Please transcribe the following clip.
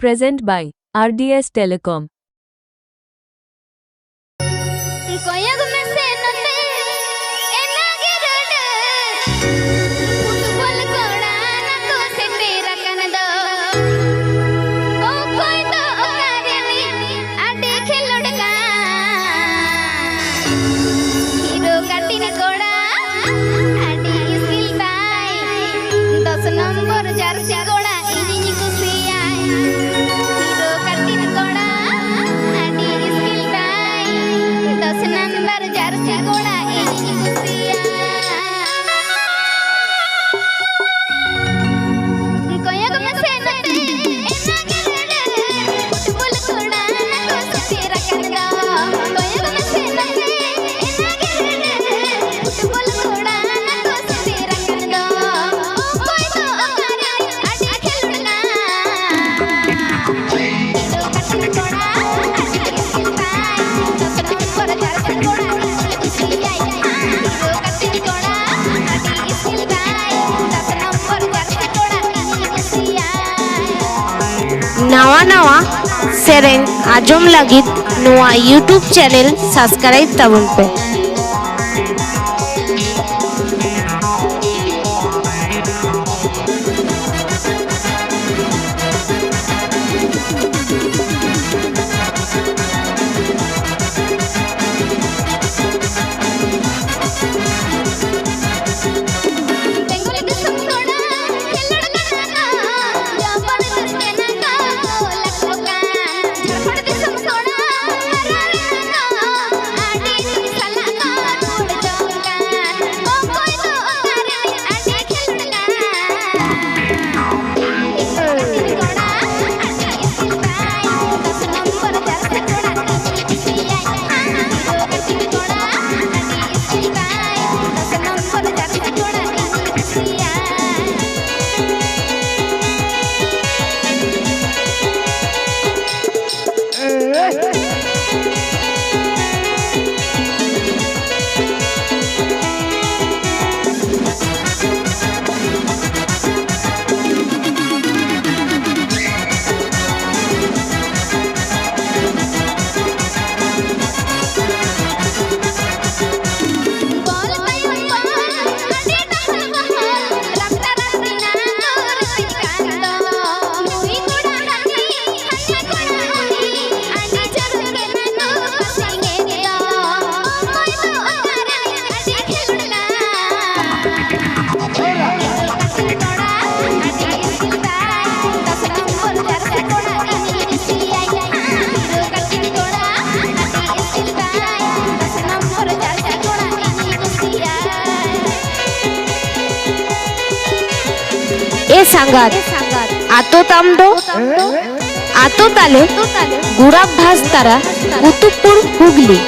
Present by R DS telecom ¡Gracias! ᱱᱟᱣᱟ ᱱᱟᱣᱟ ᱥᱮᱨᱮᱧ ᱟᱸᱡᱚᱢ ᱞᱟᱹᱜᱤᱫ ᱱᱚᱣᱟ ᱤᱭᱩᱴᱩᱵᱽ ᱪᱮᱱᱮᱞ ᱥᱟᱵᱥᱠᱨᱟᱭᱤᱵᱽ ᱛᱟᱵᱚᱱ ᱯᱮ সাঙ্গাত আততাম্ড আততালে গুড়াভ্যাস তারা কুতুবপুর হুগলি।